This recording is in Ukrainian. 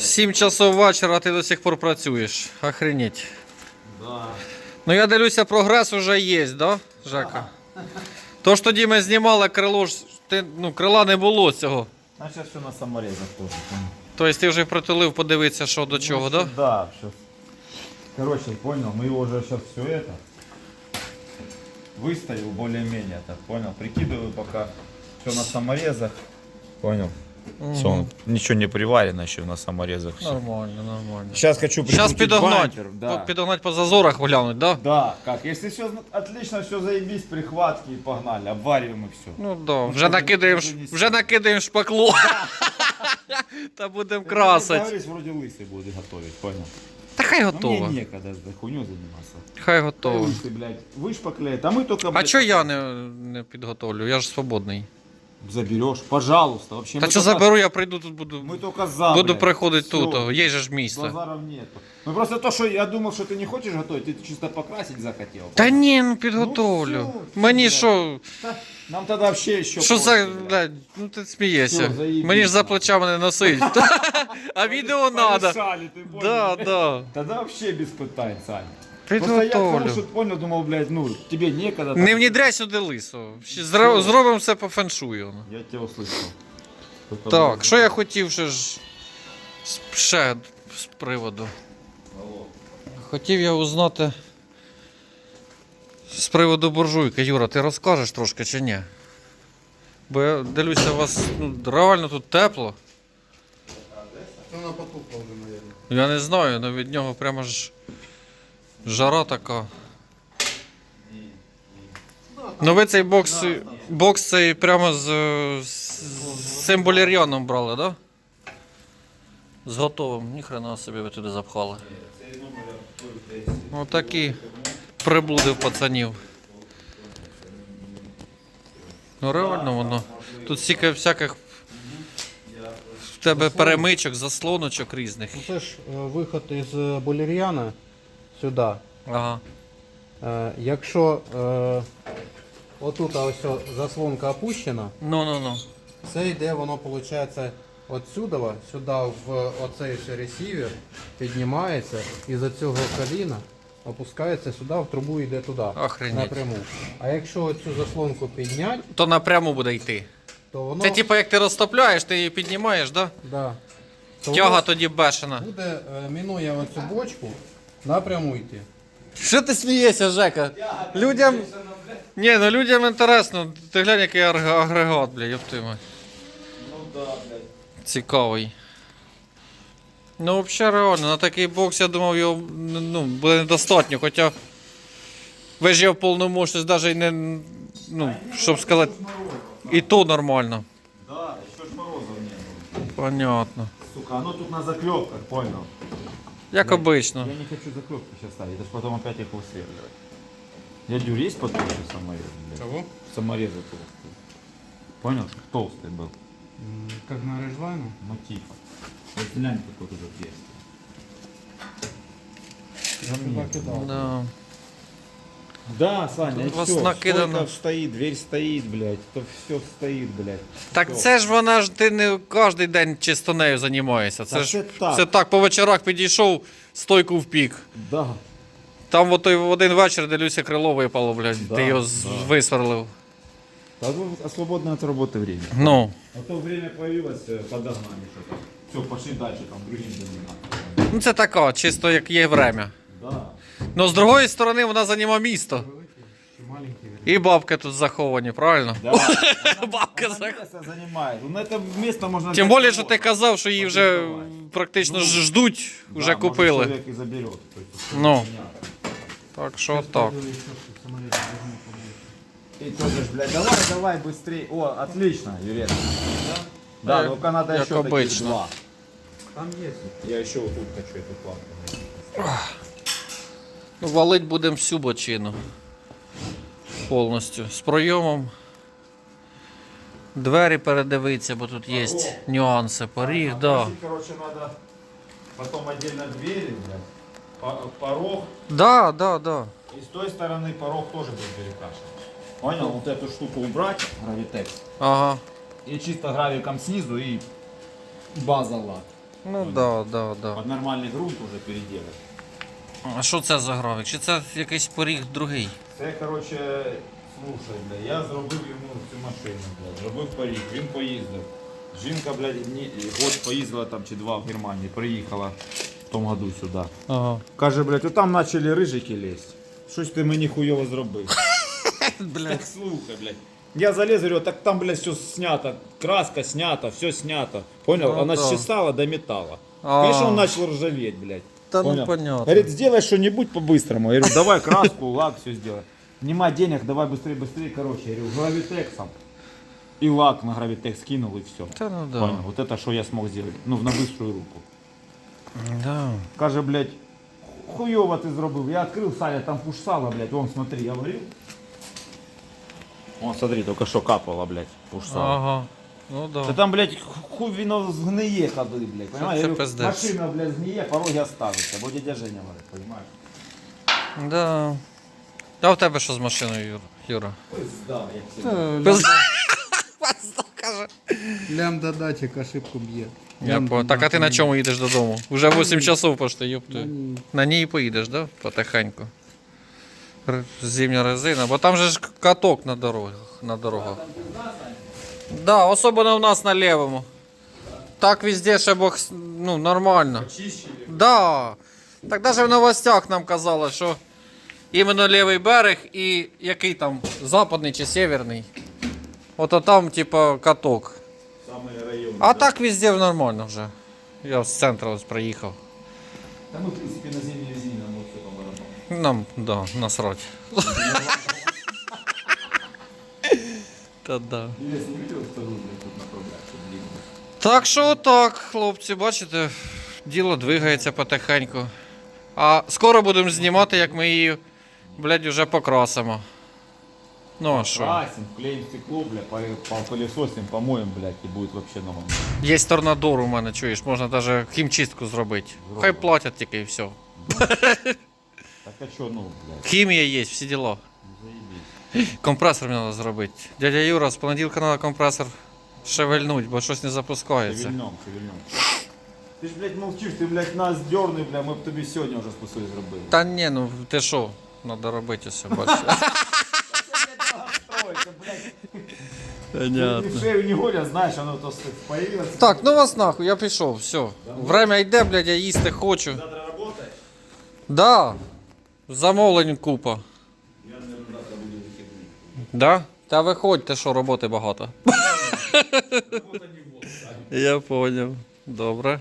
7 часов вечора, а ти до сих пор працюєш. Охренеть. Да. Ну я дивлюся, прогрес вже є, да, Жека? То ж тоді ми знімали крило ж, ти, ну, крила не було цього. А сейчас все на саморезах тоже. понял. Тобто ти вже притулив подивитися, що до чого, Ну, да? Да, сейчас. Короче, понял, мы его уже сейчас все это выставил более-менее, так понял. Прикидываю пока все на саморезах. Понял. Все, ничего не приварено еще на саморезах. всё. Нормально, нормально. Сейчас хочу Зараз прикрутить підогнать, бампер, да. по- підогнать по зазорах глянуть, да? Да, как, если все отлично, все заебись, прихватки и погнали, обвариваем и все. Ну да, вже щоб накидаємо, не ш- нести. вже накидаємо шпакло. Та будемо красить. Договорились, вроде лысый будет готовить, понял. Та хай Но готово. мне некогда этой хуйней заниматься. Хай Той готово. лысый, блядь, вышпаклеит, а мы только, А блядь, чого я не, не підготовлю? Я ж свободний. Заберешь, пожалуйста. Вообще Та мы що только- заберу, я прийду тут буду. Мы только за, Буду блядь. приходити Всё. тут, о, є же ж місце. Базаров нету. Ну просто то, что я думал, что ты не хочешь готовить, ты чисто покрасить захотел. Та ні, ну підготовлю. Ну, всё, Мені блядь. що, Та, Нам тогда вообще еще що за, проще, блядь. блядь, ну ти смієшся. Всё, заебись, Мені ж за нахуй. плечами не носить. А відео надо. Порешали, ты понял? Да, да. Тогда вообще без пытаний, Саня. Просто я что понял, думал, блядь, ну, тебе некогда. Не внідряй сюди лисо. Ще Зробимо все по феншую. Я тебя услышал. Только Так, що я хотів ще ж з- ще з приводу. Хотів я узнати з приводу буржуйки. Юра, ти розкажеш трошки чи ні? Бо я дивлюся, у вас ну, реально тут тепло. Вона потухла вже, мабуть. Я не знаю, але від нього прямо ж жара така. Ну ви цей бокс, бокс цей прямо з, з, цим болір'яном брали, так? Да? З готовим. Ніхрена собі ви туди запхали. Отакі в пацанів. Ну реально воно. Тут стільки всяких в тебе перемичок, заслоночок різних. Ну це ж е, виход із Болір'яна сюди. Ага. Е, Якщо е, отут ось о- заслонка опущена, Ну, ну, ну. це йде воно, виходить, отсюди, сюди в оцей ще ресівер, піднімається і за цього коліна опускається сюди, в трубу йде туди. Охренеть. Напряму. А якщо цю заслонку підняти, То напряму буде йти. то воно, Це типу як ти розтопляєш, ти її піднімаєш, да? да, то Тяга тоді бешена. буде, е, мінує оцю бочку, напряму йти. Що ти смієшся, Жека? Людям. Ні, ну людям інтересно. Ти глянь, який арг- агрегат, бля, мать. Ну да, блядь. Цікавий. Ну, взагалі реально, на такий бокс, я думав, його ну, буде недостатньо, хоча. Ви ж його мощність навіть не. Ну, щоб сказати, і то нормально. Да, еще ж морозов не было. Понятно. Сука, оно тут на заклепках, понял? Як обично. Я не хочу заклепки сейчас ставить, это ж потом опять их высверливать. Я дюрь есть потолще саморез, блядь? Кого? Саморезы толстые. Понял, что толстый был? Как на Реджлайну? Ну типа. Вот глянь, какой тут отверстие. Сюда кидал. Да. Да, Саня, Тут и вас всё, накидано. стойка стоит, дверь стоит, блядь, то все стоит, блядь. Так Всё. це ж вона ж ти не кожен день чисто нею займаєшся. Це Та ж це так. це так, по вечорах підійшов, стойку в пік. Да. Там от той в один вечір дивлюся, крило випало, блядь. Да, ти його з- да. висверлив. А тут а свободное от работы время. Ну. А то время появилось, э, подогнали что-то. Все, пошли дальше, там другим заниматься. ну це така, чисто як є время. Да. Ну з другої сторони вона займає місто. Великий чи маленький? І бабки тут заховані, правильно? Да. Бабка Она зах... место занимает. Ну, это место можно... Тим взять більше, що ти любое. казав, що її вже Подиктувати. практично Ну, ж ждуть, Да, вже может, купили. человек и заберет. То есть, Ну. понятно. Так що так. И тоже, ж, блядь, давай, давай быстрее. О, отлично, Юрец. Да, Э, только надо как еще таких обычно. два. Там є. Я еще вот тут хочу эту планку найти. Ну, валить будемо всю бочину. Повністю. З пройомом. Двері передивитися, бо тут є нюанси. Поріг, да. Попросить, Короче, надо потом отдельно двери, блядь. по- Порог. Да, да, да. И с той стороны порог тоже будет перекрашен. Понял? Вот эту штуку убрать, гравитекс. Ага. И чисто гравиком снизу и база лак. Ну да, да, да. Под нормальный грунт уже переделать. А що це за гравик? Чи це якийсь поріг другий? Це, короче, слушай, бля, я зробив йому цю машину, бля, зробив поріг, він поїздив. Жінка, блядь, ні, год поїздила там чи два в Германії, приїхала в тому году сюди. Ага. Каже, блядь, отам почали рижики лізти. Щось ти мені хуйово зробив. Блядь. Так слухай, блядь. Я залез, говорю, так там, блядь, все снято, краска снята, все снято. Понял? Ну Она да. чесала до металла. А. Конечно, он начал ржаветь, блядь. Та ну понятно. Говорит, сделай что-нибудь по-быстрому. Я говорю, давай краску, лак, все сделай. Нема денег, давай быстрее, быстрее, короче. Я говорю, гравитексом. И лак на гравитекс кинул, и все. Та ну да. Понял? Вот это, что я смог сделать. Ну, на быструю руку. Да. Каже, блядь, хуёво ты зробив. Я открыл, Саня, там пушсало, блядь. Вон, смотри, я говорил. Вон, смотри, только что капало, блядь, пушсало. Ага. Ну да. Да там, блядь, хуй вино згниє ходи, блядь. Понимаешь? це Я говорю, пиздець. машина, блядь, згниє, пороги оставиться. Бо дядя Женя говорить, понимаешь? Да. А в тебе що з машиною, Юр? Юра? Пизда, як це. Без... Пизда, каже. Лямда датчик ошибку б'є. Я по... Так а ти на чому їдеш додому? Уже 8 часов пошти, На ній. На ній поїдеш, да? Потихеньку. Р- Зимня резина, бо там же ж каток на дорогах. На дорогах. Да, особливо у нас на лівому. Так везде ще бог, ну, нормально. Да. Так навіть в новостях нам казали, що іменно лівий берег і який там западний чи северний. Ото там, типа, каток. Самий район. А так везде нормально вже. Я з центру ось приїхав. Та ми, в принципі, на зимній резині нам все по барабану. Нам, да, насрать. Та да. Я не вторую, тут направляю, блин. Так що так, хлопці, бачите, діло двигається потихеньку. А скоро будемо знімати, як ми її, блядь, уже покрасимо. Ну а що? Красим, клеим стекло, блядь, по, по пылесосим, помоем, блядь, и будет вообще ново. Є торнадор у мене, чуєш, можна навіть хімчистку зробити. Хай платять тільки і все. Так а что, ну, блядь, Хімія є, всі діла. Компресор мені треба зробити. Дядя Юра, з понеділка треба компресор шевельнуть, бо щось не запускається. Шевельнем, шевельнем. Ти ж, блядь, молчиш, ти, блядь, нас дерни, блядь, ми б тобі сьогодні вже спасує зробили. Та ні, ну ти що, треба робити все, бачиш. В шею не то появилось. Так, ну вас нахуй, я пішов, все. Время йде, блядь, я їсти хочу. Завтра работаешь? Да. Замовлень купа. Да? Та виходьте, що роботи багато. Я поняв. Добре.